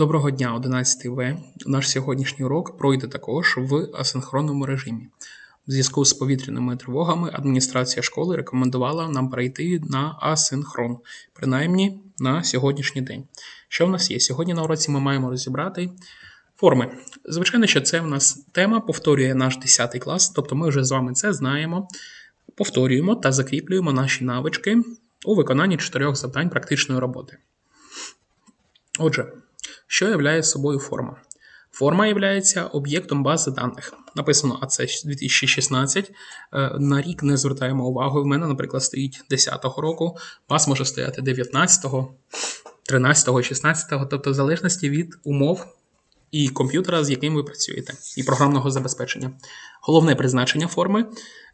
Доброго дня, 11 В. Наш сьогоднішній урок пройде також в асинхронному режимі. В зв'язку з повітряними тривогами адміністрація школи рекомендувала нам перейти на асинхрон, принаймні на сьогоднішній день. Що в нас є? Сьогодні на уроці ми маємо розібрати форми. Звичайно, що це в нас тема повторює наш 10 клас, тобто ми вже з вами це знаємо, повторюємо та закріплюємо наші навички у виконанні чотирьох завдань практичної роботи. Отже, що являє собою форма? Форма є об'єктом бази даних. Написано АЦ 2016. Е, На рік не звертаємо увагу. В мене, наприклад, стоїть 10-го року, у вас може стояти 19-го, 13-го, 16-го, тобто в залежності від умов і комп'ютера, з яким ви працюєте, і програмного забезпечення. Головне призначення форми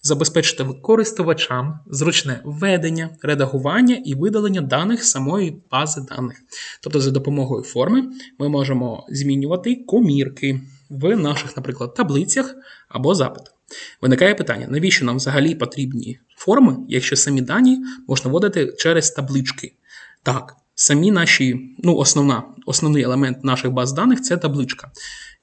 забезпечити користувачам зручне введення, редагування і видалення даних самої бази даних. Тобто, за допомогою форми ми можемо змінювати комірки в наших, наприклад, таблицях або запитах. Виникає питання, навіщо нам взагалі потрібні форми, якщо самі дані можна вводити через таблички? Так, самі наші, ну, основна, основний елемент наших баз даних це табличка.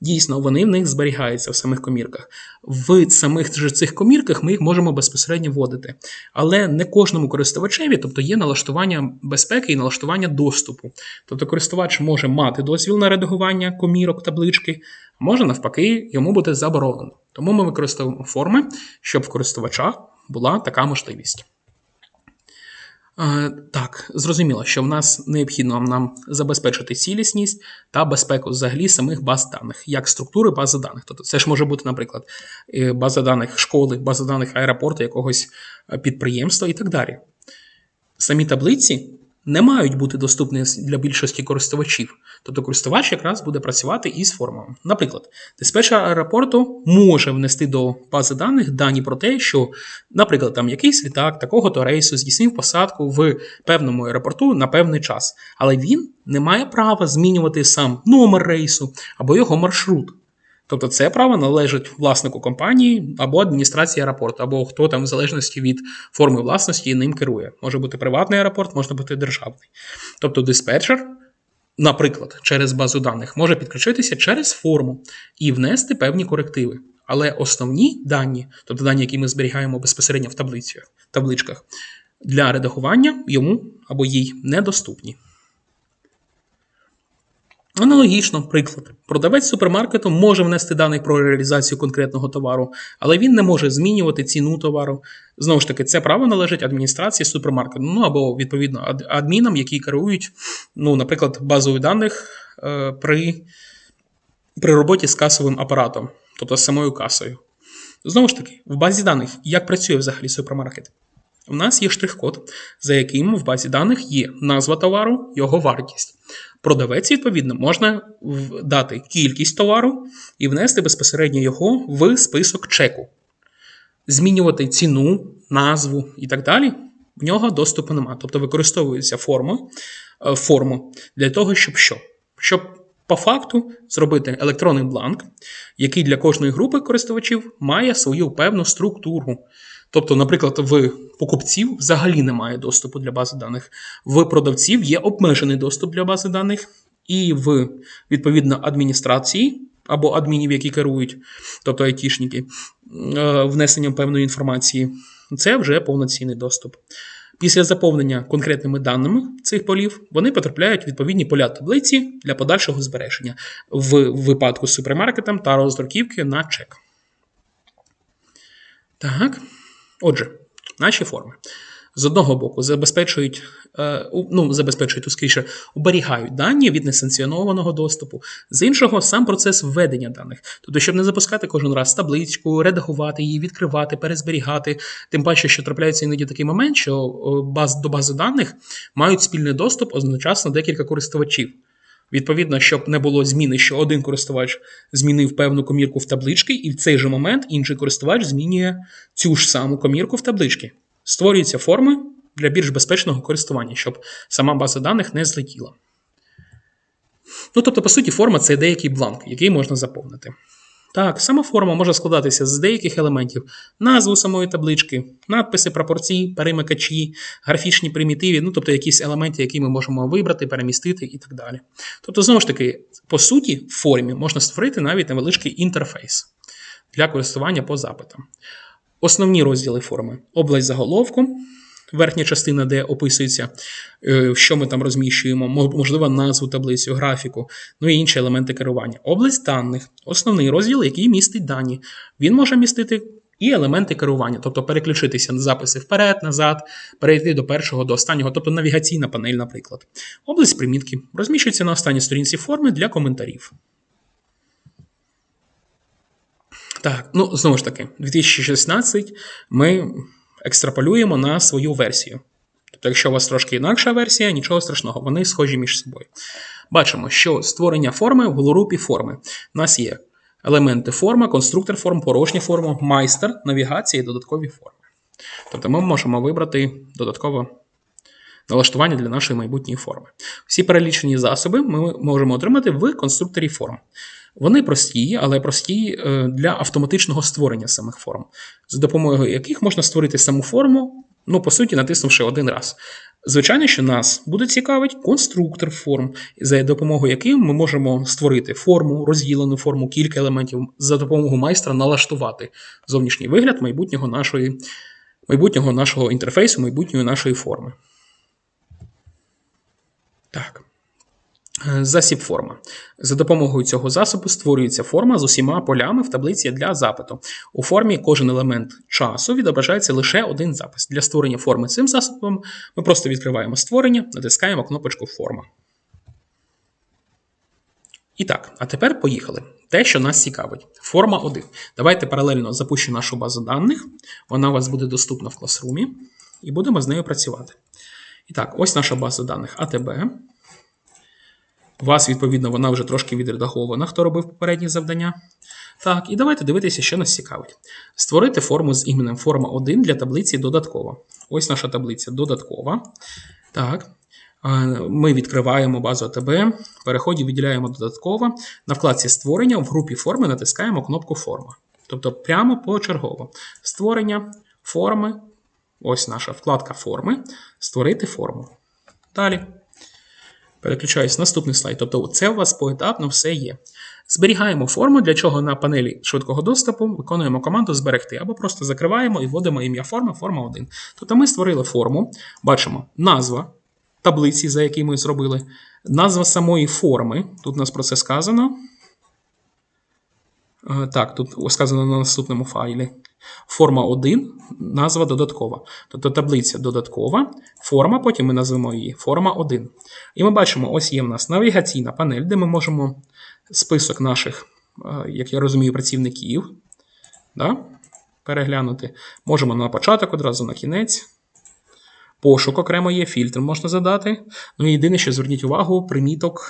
Дійсно, вони в них зберігаються в самих комірках. В самих же цих комірках ми їх можемо безпосередньо вводити. Але не кожному користувачеві, тобто є налаштування безпеки і налаштування доступу. Тобто користувач може мати дозвіл на редагування комірок, таблички, може навпаки, йому буде заборонено. Тому ми використовуємо форми, щоб в користувача була така можливість. Е, Так, зрозуміло, що в нас необхідно нам забезпечити цілісність та безпеку взагалі самих баз даних, як структури бази даних. Тобто це ж може бути, наприклад, е, база даних школи, база даних аеропорту, якогось е, підприємства і так далі. Самі таблиці не мають бути доступні для більшості користувачів. Тобто користувач якраз буде працювати із формами. Наприклад, диспетчер аеропорту може внести до бази даних дані про те, що, наприклад, там якийсь літак такого-то рейсу здійснив посадку в певному аеропорту на певний час, але він не має права змінювати сам номер рейсу або його маршрут. Тобто це право належить власнику компанії або адміністрації аеропорту, або хто там, в залежності від форми власності, ним керує. Може бути приватний аеропорт, може бути державний. Тобто диспетчер, наприклад, через базу даних може підключитися через форму і внести певні корективи. Але основні дані, тобто дані, які ми зберігаємо безпосередньо в таблицях, табличках, для редагування йому або їй недоступні. Аналогічно, приклад, продавець супермаркету може внести даних про реалізацію конкретного товару, але він не може змінювати ціну товару. Знову ж таки, це право належить адміністрації супермаркету, ну або відповідно адмінам, які керують, ну, наприклад, базою даних е, при, при роботі з касовим апаратом, тобто з самою касою. Знову ж таки, в базі даних як працює взагалі супермаркет? У нас є штрих-код, за яким в базі даних є назва товару, його вартість. Продавець, відповідно, можна дати кількість товару і внести безпосередньо його в список чеку. Змінювати ціну, назву і так далі. В нього доступу немає. Тобто використовується форма, е, форму для того, щоб що? Щоб по факту зробити електронний бланк, який для кожної групи користувачів має свою певну структуру. Тобто, наприклад, в покупців взагалі немає доступу для бази даних, в продавців є обмежений доступ для бази даних, і в відповідно адміністрації або адмінів, які керують, тобто айтішники, е, внесенням певної інформації, це вже повноцінний доступ. Після заповнення конкретними даними цих полів вони потрапляють в відповідні поля таблиці для подальшого збереження в випадку з супермаркетом та роздруківки на чек. Так. Отже, наші форми з одного боку забезпечують, е, ну, забезпечують, скоріше, оберігають дані від несанкціонованого доступу, з іншого, сам процес введення даних. Тобто, щоб не запускати кожен раз табличку, редагувати її, відкривати, перезберігати. Тим паче, що трапляється іноді такий момент, що баз, до бази даних мають спільний доступ одночасно декілька користувачів. Відповідно, щоб не було зміни, що один користувач змінив певну комірку в таблички, і в цей же момент інший користувач змінює цю ж саму комірку в таблички. Створюються форми для більш безпечного користування, щоб сама база даних не злетіла. Ну, тобто, по суті, форма це деякий бланк, який можна заповнити. Так, сама форма може складатися з деяких елементів: назву самої таблички, надписи, пропорції, перемикачі, графічні примітиві, ну тобто якісь елементи, які ми можемо вибрати, перемістити і так далі. Тобто, знову ж таки, по суті, в формі можна створити навіть невеличкий інтерфейс для користування по запитам. Основні розділи форми: область заголовку, верхня частина, де описується, е, що ми там розміщуємо, можливо, назву таблицю, графіку, ну і інші елементи керування. Область даних основний розділ, який містить дані. Він може містити і елементи керування, тобто переключитися на записи вперед, назад, перейти до першого, до останнього, тобто навігаційна панель, наприклад. Область примітки розміщується на останній сторінці форми для коментарів. Так, ну знову ж таки, 2016 ми екстраполюємо на свою версію. Тобто, якщо у вас трошки інакша версія, нічого страшного, вони схожі між собою. Бачимо, що створення форми в групі форми. У нас є елементи форма, конструктор форм, порожня форма, майстер, навігація і додаткові форми. Тобто ми можемо вибрати додаткове налаштування для нашої майбутньої форми. Всі перелічені засоби ми можемо отримати в конструкторі форм. Вони прості, але прості е, для автоматичного створення самих форм, за допомогою яких можна створити саму форму, ну, по суті, натиснувши один раз. Звичайно, що нас буде цікавить конструктор форм, за допомогою яким ми можемо створити форму, розділену форму, кілька елементів, за допомогою майстра налаштувати зовнішній вигляд майбутнього нашої, майбутнього нашого інтерфейсу, майбутньої нашої форми. Так. Е, Засіб форма. За допомогою цього засобу створюється форма з усіма полями в таблиці для запиту. У формі кожен елемент часу відображається лише один запис. Для створення форми цим засобом ми просто відкриваємо створення, натискаємо кнопочку Форма. І так, а тепер поїхали. Те, що нас цікавить. Форма 1. Давайте паралельно запущу нашу базу даних. Вона у вас буде доступна в класрумі, і будемо з нею працювати. І так, ось наша база даних АТБ. У вас, відповідно, вона вже трошки відредагована, хто робив попередні завдання. Так, і давайте дивитися, що нас цікавить. Створити форму з іменем форма 1 для таблиці додаткова. Ось наша таблиця додаткова. Так. Ми відкриваємо базу АТБ, в переході виділяємо додатково. На вкладці створення в групі форми натискаємо кнопку Форма. Тобто прямо почергово. Створення форми. Ось наша вкладка форми. Створити форму. Далі. Переключаюсь на наступний слайд. Тобто це у вас поетапно все є. Зберігаємо форму, для чого на панелі швидкого доступу виконуємо команду зберегти або просто закриваємо і вводимо ім'я форми, форма 1. Тобто ми створили форму, бачимо назва таблиці, за якій ми зробили, назва самої форми. Тут у нас про це сказано. Е, Так, тут сказано на наступному файлі. Форма 1, назва додаткова. Тобто таблиця додаткова, форма, потім ми назвемо її форма 1. І ми бачимо, ось є в нас навігаційна панель, де ми можемо список наших, е, як я розумію, працівників да, переглянути. Можемо на початок, одразу на кінець. Пошук окремо є, фільтр можна задати. Ну і єдине, що зверніть увагу, приміток.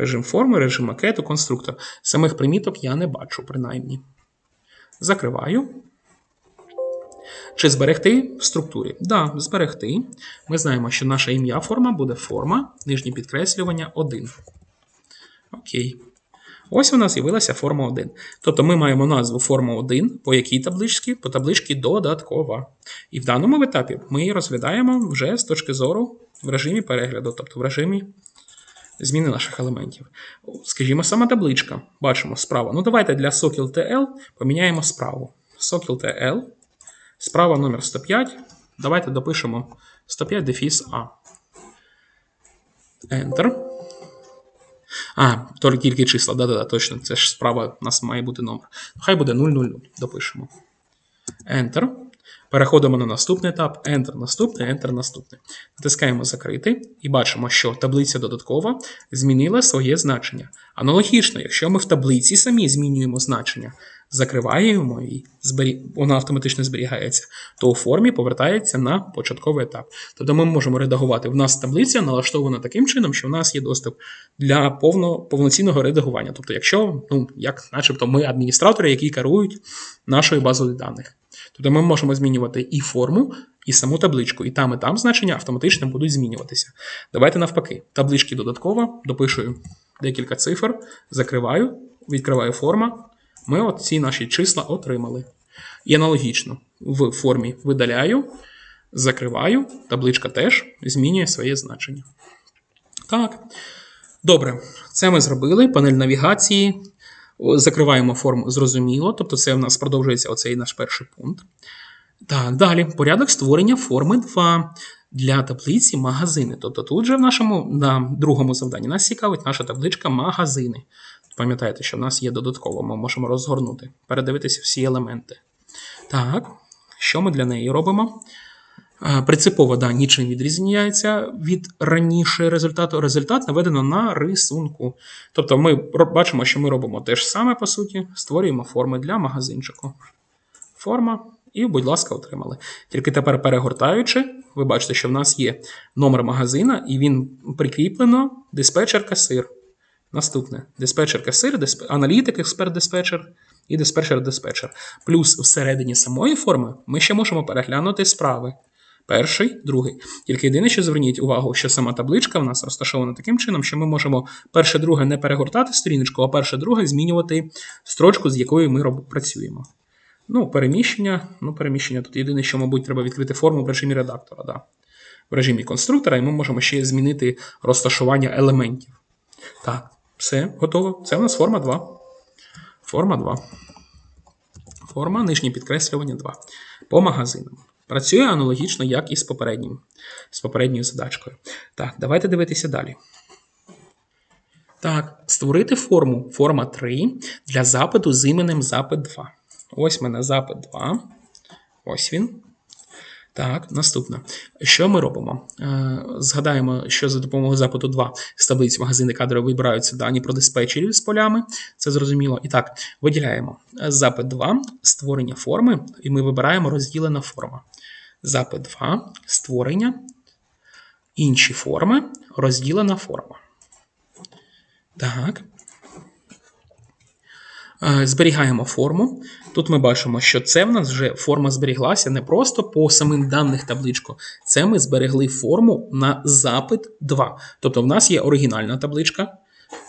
Режим форми, режим макету, конструктор. Самих приміток я не бачу, принаймні. Закриваю. Чи зберегти в структурі? Да, зберегти. Ми знаємо, що наша ім'я форма буде форма, нижнє підкреслювання 1. Окей. Ось у нас з'явилася форма 1. Тобто ми маємо назву форма 1, по якій табличці? По табличці додаткова. І в даному етапі ми її розглядаємо вже з точки зору в режимі перегляду, тобто в режимі зміни наших елементів. Скажімо, сама табличка. Бачимо справа. Ну, давайте для Сокіл поміняємо справу. Сокіл TL. Справа номер 105. Давайте допишемо 105 дефіс А. Enter. А, тільки числа, да-да-да, точно. Це ж справа у нас має бути номер. Хай буде 000. Допишемо. Enter. Переходимо на наступний етап. Enter наступний, Enter наступний. Натискаємо закрити і бачимо, що таблиця додаткова змінила своє значення. Аналогічно, якщо ми в таблиці самі змінюємо значення, закриваємо її, збері... вона автоматично зберігається, то у формі повертається на початковий етап. Тобто ми можемо редагувати. В нас таблиця налаштована таким чином, що в нас є доступ для повно... повноцінного редагування. Тобто, якщо, ну, як начебто, ми адміністратори, які керують нашою базою даних. Тобто ми можемо змінювати і форму, і саму табличку, і там, і там значення автоматично будуть змінюватися. Давайте навпаки. Таблички додатково, допишую декілька цифр, закриваю. відкриваю форма. Ми от ці наші числа отримали. І аналогічно в формі видаляю, закриваю, табличка теж змінює своє значення. Так. Добре, це ми зробили. Панель навігації. Закриваємо форму зрозуміло, тобто це в нас продовжується оцей наш перший пункт. Так, далі. Порядок створення форми 2 для таблиці магазини. Тобто тут же в нашому на другому завданні нас цікавить наша табличка магазини. Пам'ятаєте, що в нас є додатково, ми можемо розгорнути, передивитися всі елементи. Так, що ми для неї робимо? Е, Принципово, да, нічим відрізняється від раніше результату. Результат наведено на рисунку. Тобто ми бачимо, що ми робимо те ж саме, по суті, створюємо форми для магазинчику. Форма, і, будь ласка, отримали. Тільки тепер перегортаючи, ви бачите, що в нас є номер магазина, і він прикріплено диспетчер касир. Наступне диспетчер касир, дисп... аналітик, експерт диспетчер і диспетчер диспетчер. Плюс всередині самої форми ми ще можемо переглянути справи. Перший, другий. Тільки єдине, що зверніть увагу, що сама табличка в нас розташована таким чином, що ми можемо перше, друге не перегортати сторіночку, а перше, друге змінювати строчку, з якою ми працюємо. Ну, переміщення. Ну, переміщення тут єдине, що, мабуть, треба відкрити форму в режимі редактора. Да. В режимі конструктора, і ми можемо ще змінити розташування елементів. Так, все, готово. Це в нас форма 2. Форма 2. Форма нижнє підкреслювання 2. По магазинам. Працює аналогічно, як і з попереднім, з попередньою задачкою. Так, давайте дивитися далі. Так, створити форму форма 3 для запиту з іменем запит 2. Ось в мене запит 2. Ось він. Так, наступне. Що ми робимо? Е, Згадаємо, що за допомогою запиту 2 з таблиці магазини кадри вибираються дані про диспетчерів з полями. Це зрозуміло. І так, виділяємо запит 2, створення форми, і ми вибираємо розділена форма. Запит 2, створення, інші форми, розділена форма. Так. Е, Зберігаємо форму. Тут ми бачимо, що це в нас вже форма зберіглася не просто по самим даних табличку. Це ми зберегли форму на запит 2. Тобто в нас є оригінальна табличка.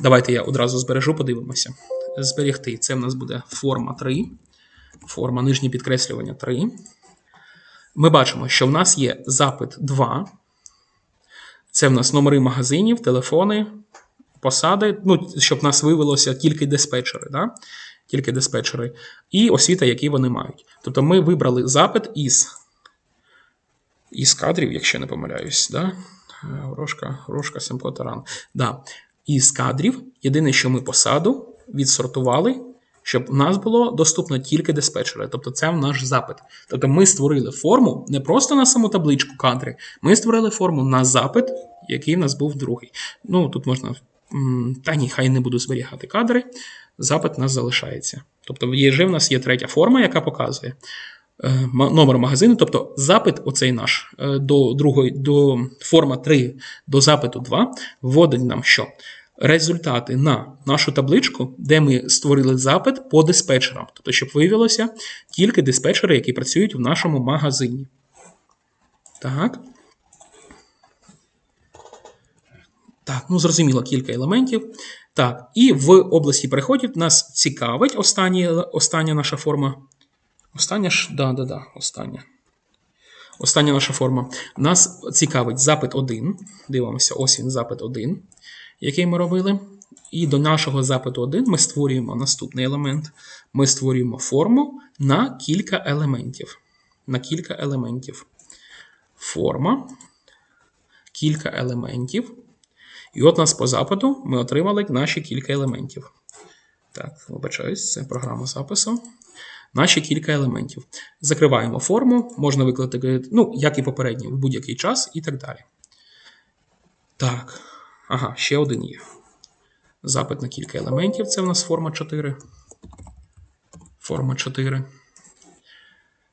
Давайте я одразу збережу, подивимося. Зберегти. Це в нас буде форма 3. Форма нижнє підкреслювання 3. Ми бачимо, що в нас є запит 2. Це в нас номери магазинів, телефони, посади, ну, щоб в нас вивелося тільки диспетчери, да? тільки диспетчери, і освіта, які вони мають. Тобто ми вибрали запит із, із кадрів, якщо не помиляюсь. Да? Е, Грошка, грошка, Семко, Таран. Да. Із кадрів, єдине, що ми посаду відсортували, щоб в нас було доступно тільки диспетчери. Тобто це наш запит. Тобто ми створили форму не просто на саму табличку кадри, ми створили форму на запит, який в нас був другий. Ну, тут можна. Та ні, хай не буду зберігати кадри. Запит у нас залишається. Тобто ЄЖ в нас є третя форма, яка показує е, номер магазину. Тобто запит, оцей наш е, до другої, до форма 3 до запиту 2 вводить нам що? Результати на нашу табличку, де ми створили запит по диспетчерам. Тобто, щоб виявилося тільки диспетчери, які працюють в нашому магазині. Так. Так, ну зрозуміло, кілька елементів. Так, і в області переходів нас цікавить останні, остання наша форма. Остання ж, да, да, да, остання. Остання наша форма. Нас цікавить запит 1. Дивимося, ось він запит 1, який ми робили. І до нашого запиту 1 ми створюємо наступний елемент. Ми створюємо форму на кілька елементів. На кілька елементів. Форма. Кілька елементів. І от нас по запиту ми отримали наші кілька елементів. Так, вибачаюсь, це програма запису. Наші кілька елементів. Закриваємо форму, можна викликати, ну, як і попередні, в будь-який час і так далі. Так, ага, ще один є. Запит на кілька елементів. Це в нас форма 4. Форма 4.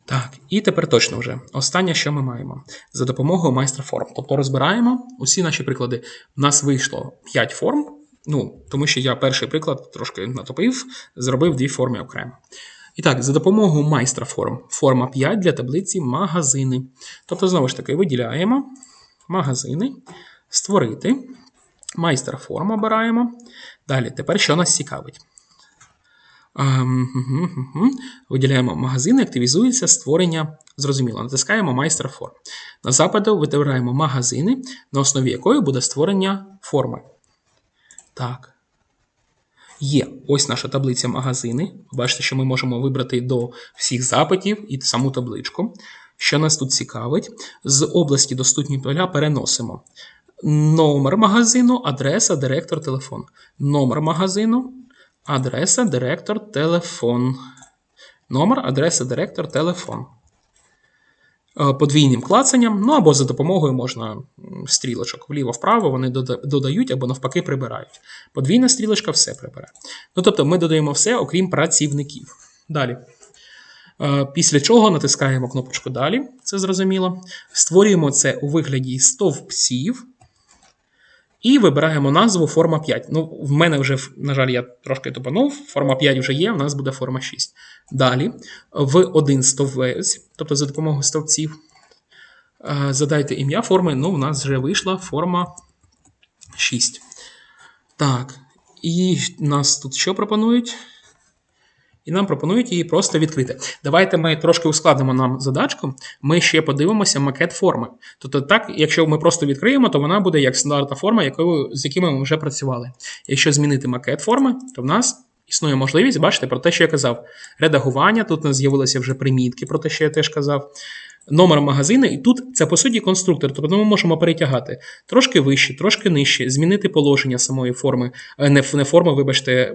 Так, і тепер точно вже останнє, що ми маємо за допомогою майстра форм. Тобто розбираємо усі наші приклади. У нас вийшло 5 форм. Ну, тому що я перший приклад трошки натопив, зробив дві форми окремо. І так, за допомогою майстра форм. Форма 5 для таблиці магазини. Тобто, знову ж таки, виділяємо магазини, створити. Майстер форм обираємо. Далі, тепер що нас цікавить? Ем. Виділяємо магазини, активізується створення. Зрозуміло, натискаємо майстер форм. На западу вибираємо магазини, на основі якої буде створення форми. Так. Є ось наша таблиця магазини. Бачите, що ми можемо вибрати до всіх запитів і саму табличку. Що нас тут цікавить? З області доступні поля переносимо. Номер магазину, адреса, директор, телефон. Номер магазину, адреса, директор, телефон. Номер, адреса, директор, телефон. Е, Подвійним клацанням, ну або за допомогою можна стрілочок вліво-вправо, вони додають або навпаки прибирають. Подвійна стрілочка все прибере. Ну тобто ми додаємо все, окрім працівників. Далі. Е, Після чого натискаємо кнопочку Далі, це зрозуміло. Створюємо це у вигляді стовпців. І вибираємо назву форма 5. Ну, в мене вже, на жаль, я трошки тупанув. Форма 5 вже є, у нас буде форма 6. Далі, в один стовпець, тобто за допомогою стовпців, е, задайте ім'я форми. Ну, у нас вже вийшла форма 6. Так. І нас тут що пропонують? І нам пропонують її просто відкрити. Давайте ми трошки ускладнимо нам задачку. Ми ще подивимося макет форми. Тобто, так, якщо ми просто відкриємо, то вона буде як стандартна форма, якою, з якими ми вже працювали. Якщо змінити макет форми, то в нас існує можливість, бачите, про те, що я казав. Редагування, тут у нас з'явилися вже примітки, про те, що я теж казав. Номер магазину, і тут це по суті конструктор, тобто ми можемо перетягати трошки вище, трошки нижче, змінити положення самої форми, е, не, форми, вибачте,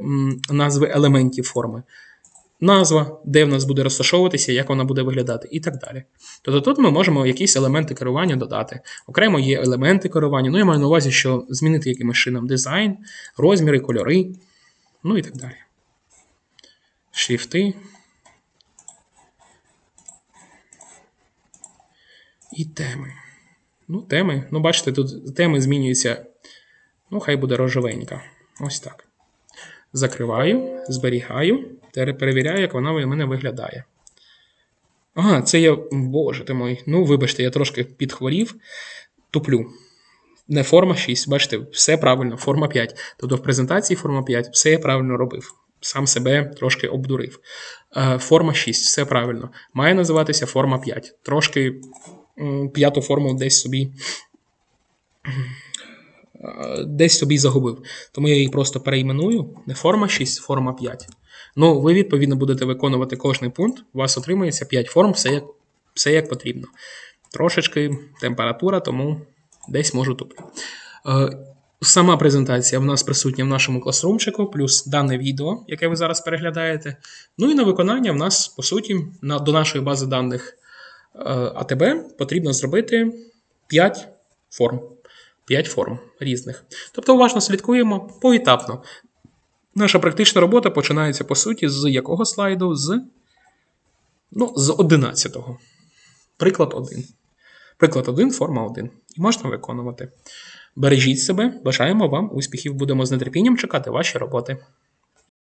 назви елементів форми назва, де в нас буде розташовуватися, як вона буде виглядати, і так далі. Тобто тут ми можемо якісь елементи керування додати. Окремо є елементи керування. Ну, я маю на увазі, що змінити якимось чином дизайн, розміри, кольори, ну і так далі. Шрифти. І теми. Ну, теми. Ну, бачите, тут теми змінюються. Ну, хай буде рожевенька. Ось так. Закриваю, зберігаю, перевіряю, як вона в мене виглядає. Ага, це я. Боже ти мой. Ну, вибачте, я трошки підхворів, туплю. Не форма 6, бачите, все правильно, форма 5. Тобто в презентації форма 5, все я правильно робив. Сам себе трошки обдурив. Е, Форма 6, все правильно. Має називатися форма 5. Трошки п'яту форму десь собі десь собі загубив. Тому я її просто перейменую. Не форма 6, форма 5. Ну, ви відповідно будете виконувати кожний пункт. У вас отримається 5 форм, все як, все як потрібно. Трошечки температура, тому десь можу тупити. Е, Сама презентація в нас присутня в нашому класрумчику, плюс дане відео, яке ви зараз переглядаєте. Ну і на виконання в нас, по суті, на, до нашої бази даних е, АТБ потрібно зробити 5 форм. 5 форм різних. Тобто уважно слідкуємо поетапно. Наша практична робота починається, по суті, з якого слайду? З, ну, з 11-го. Приклад 1. Приклад 1, форма 1. І можна виконувати. Бережіть себе, бажаємо вам успіхів. Будемо з нетерпінням чекати ваші роботи.